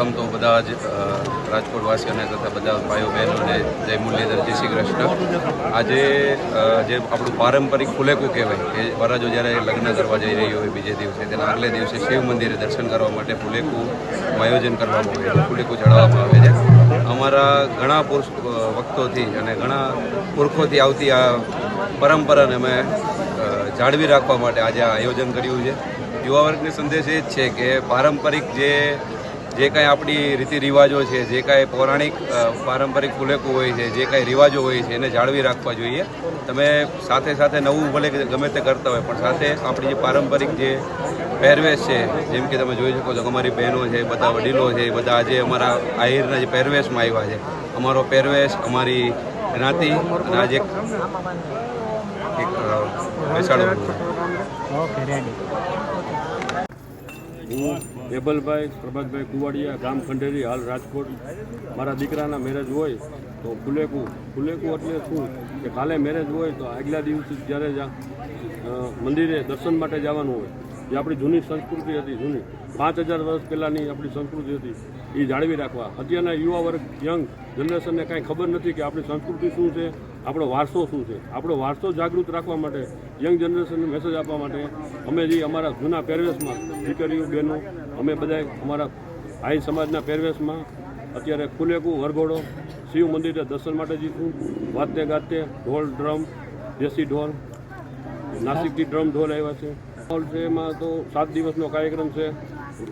પ્રથમ તો બધા જ રાજકોટવાસીઓને તથા બધા ભાઈઓ બહેનોને જય મુરલીધર, જય શ્રી કૃષ્ણ. આજે જે આપણું પારંપરિક ફુલેકું કહેવાય કે વરાજો જ્યારે લગ્ન કરવા જઈ રહી હોય બીજે દિવસે, તેના આગલે દિવસે શિવ મંદિરે દર્શન કરવા માટે ફુલેકું આયોજન કરવામાં આવે છે ફુલેકું ચડાવવામાં આવે છે. અમારા ઘણા પુરુષ વખતોથી અને ઘણા પુરખોથી આવતી આ પરંપરાને અમે જાળવી રાખવા માટે આજે આ આયોજન કર્યું છે. યુવા વર્ગને સંદેશ એ જ છે કે પારંપરિક જે જે કાંઈ આપણી રીતિ રિવાજો છે, જે કાંઈ પૌરાણિક પારંપરિક ફુલેકો હોય છે, જે કાંઈ રિવાજો હોય છે, એને જાળવી રાખવા જોઈએ. તમે સાથે સાથે નવું ભલે ગમે તે કરતા હોય, પણ સાથે આપણી જે પારંપરિક જે પહેરવેશ છે, જેમ કે તમે જોઈ શકો છો અમારી બહેનો છે, બધા વડીલો છે, બધા આજે અમારા આહિરના જે પહેરવેશમાં આવ્યા છે. અમારો પહેરવેશ અમારી જ્ઞાતિ અને આજે એક બેસાડો હું એબલભાઈ પ્રભાતભાઈ કુવાડિયા, ગામ ખંડેરી, હાલ રાજકોટ. મારા દીકરાના મેરેજ હોય તો ફુલેકું. ફુલેકું એટલે શું? કે કાલે મેરેજ હોય તો આગલા દિવસે જ્યારે મંદિરે દર્શન માટે જવાનું હોય. જે આપણી જૂની સંસ્કૃતિ હતી, જૂની. પાંચ હજાર વર્ષ પહેલાંની આપણી સંસ્કૃતિ હતી, એ જાળવી રાખવા. અત્યારના યુવા વર્ગ, યંગ જનરેશનને કાંઈ ખબર નથી કે આપણી સંસ્કૃતિ શું છે, આપણો વારસો શું છે. આપણો વારસો જાગૃત રાખવા માટે, યંગ જનરેશનને મેસેજ આપવા માટે, અમે જે અમારા જૂના પહેરવેશમાં દીકરીઓ, બહેનો, અમે બધા અમારા આઈ સમાજના પહેરવેશમાં અત્યારે ખુલેકું વરઘોડો, શિવ મંદિરે દર્શન માટે જીતું વાતે ગાતે ઢોલ, ડ્રમ, દેશી ઢોલ, નાસિકથી ડ્રમ ઢોલ આવ્યા છે. ઢોલ છે, એમાં તો સાત દિવસનો કાર્યક્રમ છે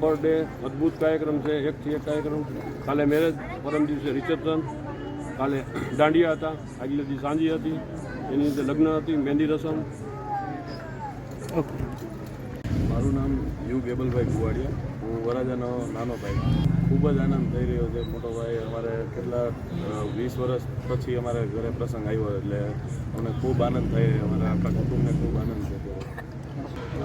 પર ડે અદ્ભુત કાર્યક્રમ છે, એકથી એક કાર્યક્રમ. કાલે મેરેજ, પરમ દિવસે રિસેપ્શન કાલે દાંડિયા હતા, આગલે દિવસ સાંજી હતી, એની અંદર લગ્ન હતી, મહેંદી રસમ. મારું નામ યુ ગેબલભાઈ ગુવાડિયા, હું વરાજાનો નાનો ભાઈ. ખૂબ જ આનંદ થઈ રહ્યો છે. મોટો ભાઈ અમારે કેટલા વીસ વર્ષ પછી અમારે ઘરે પ્રસંગ આવ્યો, એટલે અમને ખૂબ આનંદ થઈ રહ્યો અમારા આખા કુટુંબને ખૂબ આનંદ છે અત્યારે.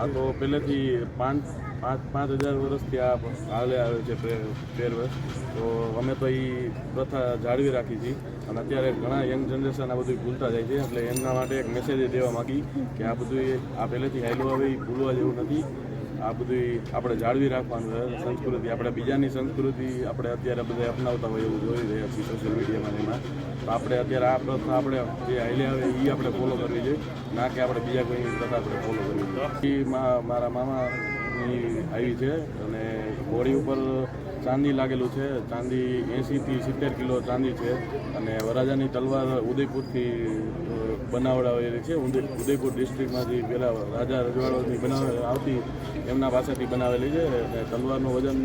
આ તો પહેલેથી પાંચ પાંચ પાંચ હજાર વર્ષથી આ હાલે આવે છે પહે- પહેરવેશ તો અમે તો એ પ્રથા જાળવી રાખી છે. અને અત્યારે ઘણા યંગ જનરેશન આ બધું ભૂલતા જાય છે. એટલે એમના માટે એક મેસેજ દેવા માગી કે આ બધું આ પહેલેથી હાલ્યું આવે એ ભૂલવા જેવું નથી. આ બધી આપણે જાળવી રાખવાનું સંસ્કૃતિ, આપણે બીજાની સંસ્કૃતિ આપણે અત્યારે બધા અપનાવતા હોય એવું જોઈ રહ્યા છીએ સોશિયલ મીડિયામાં તો આપણે અત્યારે આ પ્રથા આપણે જે હાઈલે આવે એ આપણે ફોલો કરવી જોઈએ. ના કે આપણે બીજા કોઈ પ્રથા આપણે ફોલો કરવી જોઈએ. મારા મામાની આવી છે અને હોળી ઉપર ચાંદી લાગેલું છે. ચાંદી એંશીથી સિત્તેર કિલો ચાંદી છે. અને વરાજાની તલવાર ઉદયપુરથી બનાવડાવેલી છે. ઉદય ઉદયપુર ડિસ્ટ્રિક્ટમાંથી પેલા રાજા રજવાડાની બનાવ આવતી એમના પાસેથી બનાવેલી છે. અને તલવારનું વજન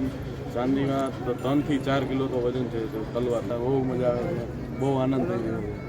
ચાંદીમાં ત્રણથી ચાર કિલો તો વજન છે. તલવાર બહુ મજા આવે છે. બહુ આનંદ થઈ છે.